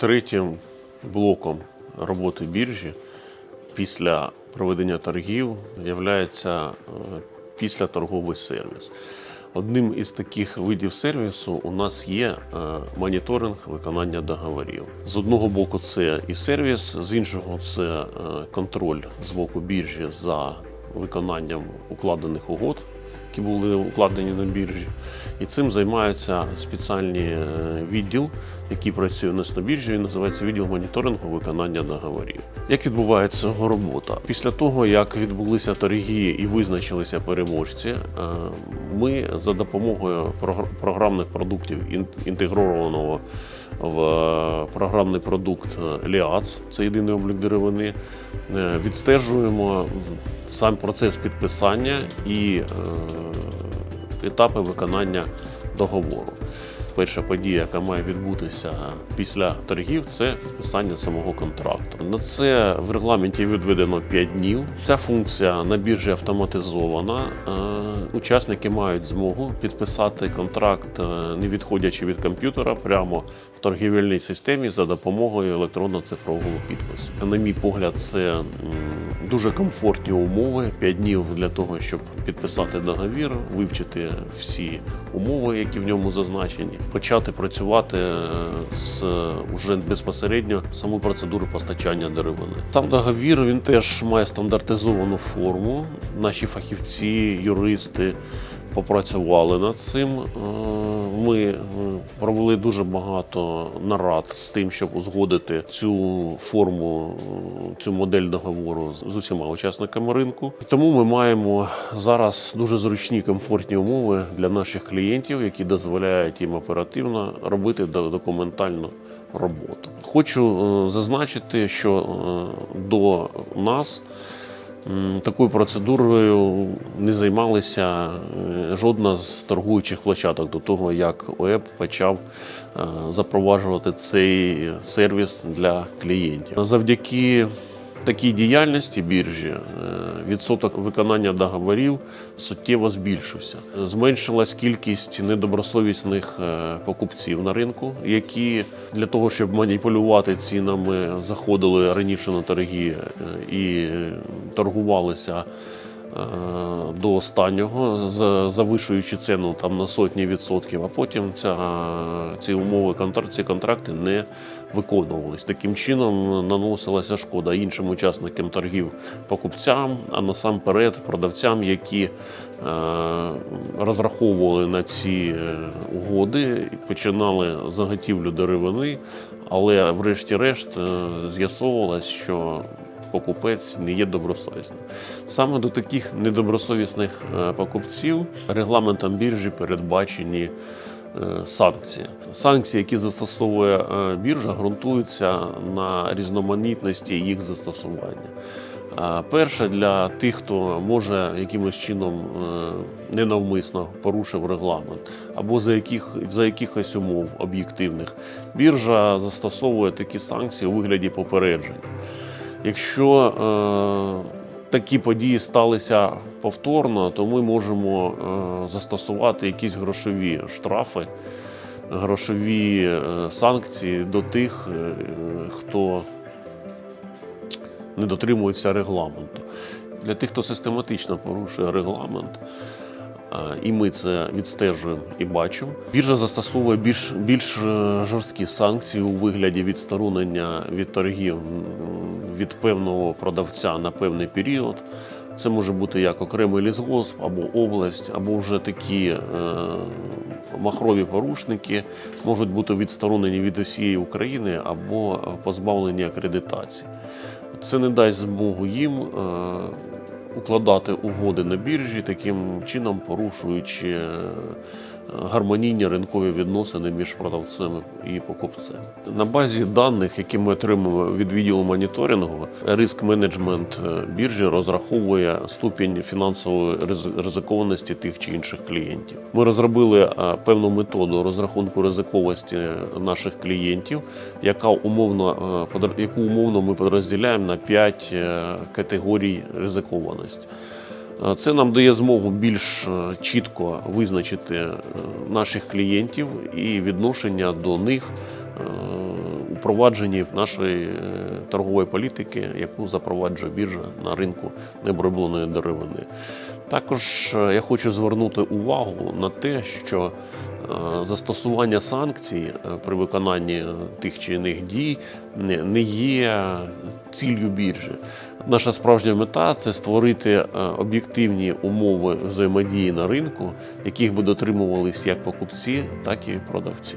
Третім блоком роботи біржі після проведення торгів є післяторговий сервіс. Одним із таких видів сервісу у нас є е, моніторинг виконання договорів. З одного боку, це і сервіс, з іншого це е, контроль з боку біржі за виконанням укладених угод, які були укладені на біржі. І цим займається спеціальний е, відділ, який працює у нас на біржі. Він називається відділ моніторингу виконання договорів. Як відбувається його робота? Після того, як відбулися торги і визначилися переможці, е, ми за допомогою програмних продуктів інтегрованого в програмний продукт Ліац, це єдиний облік деревини, е, відстежуємо сам процес підписання і е, етапи виконання договору. Перша подія, яка має відбутися після торгів, це підписання самого контракту. На це в регламенті відведено 5 днів. Ця функція на біржі автоматизована. Е, Учасники мають змогу підписати контракт, е, не відходячи від комп'ютера, прямо в торгівельній системі за допомогою електронно-цифрового підпису. На мій погляд, це дуже комфортні умови. 5 днів для того, щоб підписати договір, вивчити всі умови, які в ньому зазначені, почати працювати е, з уже безпосередньо саму процедуру постачання деревини. Сам договір він теж має стандартизовану форму. Наші фахівці, юристи попрацювали над цим. Е, Ми е, провели дуже багато нарад з тим, щоб узгодити цю форму, е, цю модель договору з усіма учасниками ринку. Тому ми маємо зараз дуже зручні комфортні умови для наших клієнтів, які дозволяють їм оперативно робити до- документальну роботу. Хочу зазначити, що до нас. Такою процедурою не займалися е, жодна з торгуючих площадок до того, як ОЕП почав е, запроваджувати цей сервіс для клієнтів. Завдяки такій діяльності біржі е, відсоток виконання договорів суттєво збільшився. Зменшилась кількість недобросовісних е, покупців на ринку, які для того, щоб маніпулювати цінами, заходили раніше на торги е, і торгувалися до останнього, завишуючи ціну там на сотні відсотків, а потім ця, ці умови ці контракти не виконувались. Таким чином наносилася шкода іншим учасникам торгів покупцям, а насамперед продавцям, які е, розраховували на ці е, угоди і починали заготівлю деревини, але врешті-решт е, з'ясовувалось, що покупець не є добросовісним. Саме до таких недобросовісних е, покупців регламентом біржі передбачені е, санкції. Санкції, які застосовує е, біржа, ґрунтуються на різноманітності їх застосування. Перше для тих, хто може якимось чином ненавмисно порушив регламент, або за яких за якихось умов об'єктивних, біржа застосовує такі санкції у вигляді попереджень. Якщо е, такі події сталися повторно, то ми можемо е, застосувати якісь грошові штрафи, грошові е, санкції до тих, хто не дотримується регламенту. Для тих, хто систематично порушує регламент, і ми це відстежуємо і бачимо. Біржа застосовує більш, більш е, жорсткі санкції у вигляді відсторонення від торгів від певного продавця на певний період. Це може бути як окремий лісгосп або область, або вже такі е, махрові порушники можуть бути відсторонені від усієї України або позбавлені акредитації. Це не дасть змогу їм е, укладати угоди на біржі, таким чином порушуючи е, гармонійні ринкові відносини між продавцем і покупцем. На базі даних, які ми отримуємо від відділу моніторингу, риск менеджмент е, біржі розраховує ступінь фінансової ризикованості тих чи інших клієнтів. Ми розробили е, певну методу розрахунку ризиковості наших клієнтів, яка умовно е, яку умовно ми підрозділяємо на 5 категорій ризикованості. Е, Це нам дає змогу більш е, чітко визначити е, наших клієнтів і відношення до них у провадженні нашої торгової політики, яку запроваджує біржа на ринку необробленої деревини. Також я хочу звернути увагу на те, що застосування санкцій е, при виконанні е, тих чи інших дій не- є ціллю біржі. Наша справжня мета це створити е, об'єктивні умови взаємодії на ринку, яких би дотримувались як покупці, так і продавці.